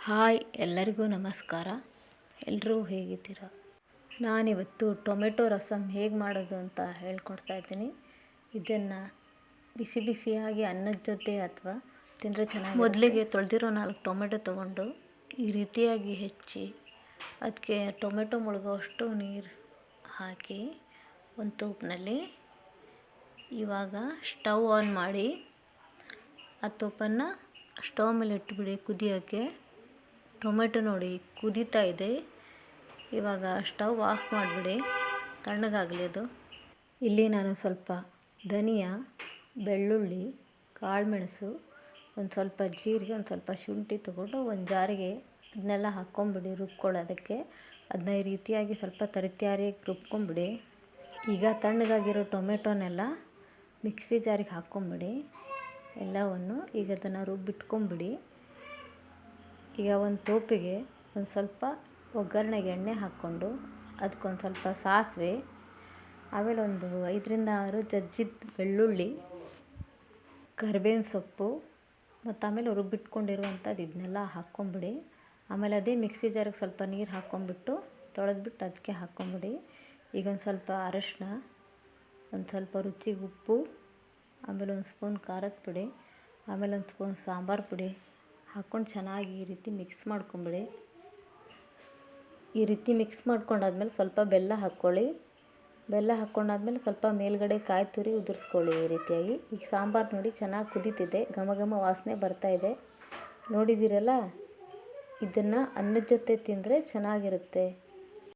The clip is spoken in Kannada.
ಹಾಯ್, ಎಲ್ಲರಿಗೂ ನಮಸ್ಕಾರ. ಎಲ್ಲರೂ ಹೇಗಿದ್ದೀರಾ? ನಾನಿವತ್ತು ಟೊಮೆಟೊ ರಸಮ್ ಹೇಗೆ ಮಾಡೋದು ಅಂತ ಹೇಳ್ಕೊಡ್ತಾ ಇದ್ದೀನಿ. ಇದನ್ನು ಬಿಸಿ ಬಿಸಿಯಾಗಿ ಅನ್ನದ ಜೊತೆ ಅಥವಾ ತಿಂದರೆ ಚೆನ್ನಾಗಿ ಮೊದಲಿಗೆ ತೊಳೆದಿರೋ ನಾಲ್ಕು ಟೊಮೆಟೊ ತೊಗೊಂಡು ಈ ರೀತಿಯಾಗಿ ಹೆಚ್ಚಿ ಅದಕ್ಕೆ ಟೊಮೆಟೊ ಮುಳುಗೋಷ್ಟು ನೀರು ಹಾಕಿ ಒಂದು ತೂಪಿನಲ್ಲಿ ಇವಾಗ ಸ್ಟವ್ ಆನ್ ಮಾಡಿ ಆ ತೂಪನ್ನು ಸ್ಟವ್ ಮೇಲೆ ಇಟ್ಟುಬಿಡಿ ಕುದಿಯೋಕ್ಕೆ ಟೊಮೆಟೊ ನೋಡಿ ಕುದೀತಾ ಇದೆ. ಇವಾಗ ಸ್ಟವ್ ಆಫ್ ಮಾಡಿಬಿಡಿ. ತಣ್ಣಗಾಗಲಿ ಅದು. ಇಲ್ಲಿ ನಾನು ಸ್ವಲ್ಪ ಧನಿಯಾ, ಬೆಳ್ಳುಳ್ಳಿ, ಕಾಳುಮೆಣಸು, ಒಂದು ಸ್ವಲ್ಪ ಜೀರಿಗೆ, ಒಂದು ಸ್ವಲ್ಪ ಶುಂಠಿ ತೊಗೊಂಡು ಒಂದು ಜಾರಿಗೆ ಅದನ್ನೆಲ್ಲ ಹಾಕ್ಕೊಂಬಿಡಿ ರುಬ್ಕೊಳ್ಳೋದಕ್ಕೆ. ಅದನ್ನ ಈ ರೀತಿಯಾಗಿ ಸ್ವಲ್ಪ ತರಿತರಿಯಾಗಿ ರುಬ್ಕೊಂಬಿಡಿ. ಈಗ ತಣ್ಣಗಾಗಿರೋ ಟೊಮೆಟೊನೆಲ್ಲ ಮಿಕ್ಸಿ ಜಾರಿಗೆ ಹಾಕ್ಕೊಂಬಿಡಿ. ಎಲ್ಲವನ್ನು ಈಗ ಅದನ್ನು ರುಬ್ಬಿಟ್ಕೊಂಬಿಡಿ. ಈಗ ಒಂದು ತೋಪಿಗೆ ಒಂದು ಸ್ವಲ್ಪ ಒಗ್ಗರಣೆಗೆ ಎಣ್ಣೆ ಹಾಕ್ಕೊಂಡು ಅದಕ್ಕೊಂದು ಸ್ವಲ್ಪ ಸಾಸಿವೆ, ಆಮೇಲೆ ಒಂದು ಐದರಿಂದ ಆರು ಜಜ್ಜಿದ ಬೆಳ್ಳುಳ್ಳಿ, ಕರಿಬೇವಿನ ಸೊಪ್ಪು ಮತ್ತು ಆಮೇಲೆ ರುಬ್ಬಿಟ್ಕೊಂಡಿರುವಂಥದ್ದು ಇದನ್ನೆಲ್ಲ ಹಾಕ್ಕೊಂಬಿಡಿ. ಆಮೇಲೆ ಅದೇ ಮಿಕ್ಸಿ ಜಾರಿಗೆ ಸ್ವಲ್ಪ ನೀರು ಹಾಕ್ಕೊಂಬಿಟ್ಟು ತೊಳೆದ್ಬಿಟ್ಟು ಅದಕ್ಕೆ ಹಾಕ್ಕೊಂಬಿಡಿ. ಈಗ ಒಂದು ಸ್ವಲ್ಪ ಅರಶಿನ, ಒಂದು ಸ್ವಲ್ಪ ರುಚಿಗೆ ಉಪ್ಪು, ಆಮೇಲೆ ಒಂದು ಸ್ಪೂನ್ ಖಾರದ ಪುಡಿ, ಆಮೇಲೆ ಒಂದು ಸ್ಪೂನ್ ಸಾಂಬಾರು ಪುಡಿ. ಹಾಕ್ಕೊಂಡು ಚೆನ್ನಾಗಿ ಈ ರೀತಿ ಮಿಕ್ಸ್ ಮಾಡ್ಕೊಂಬಿಡಿ. ಈ ರೀತಿ ಮಿಕ್ಸ್ ಮಾಡ್ಕೊಂಡಾದ್ಮೇಲೆ ಸ್ವಲ್ಪ ಬೆಲ್ಲ ಹಾಕ್ಕೊಳ್ಳಿ. ಬೆಲ್ಲ ಹಾಕ್ಕೊಂಡಾದ್ಮೇಲೆ ಸ್ವಲ್ಪ ಮೇಲ್ಗಡೆ ಕಾಯಿ ತುರಿ ಉದುರಿಸ್ಕೊಳ್ಳಿ ಈ ರೀತಿಯಾಗಿ. ಈಗ ಸಾಂಬಾರು ನೋಡಿ ಚೆನ್ನಾಗಿ ಕುದೀತಿದೆ. ಘಮ ಘಮ ವಾಸನೆ ಬರ್ತಾಯಿದೆ ನೋಡಿದ್ದೀರಲ್ಲ? ಇದನ್ನು ಅನ್ನದ ಜೊತೆ ತಿಂದರೆ ಚೆನ್ನಾಗಿರುತ್ತೆ.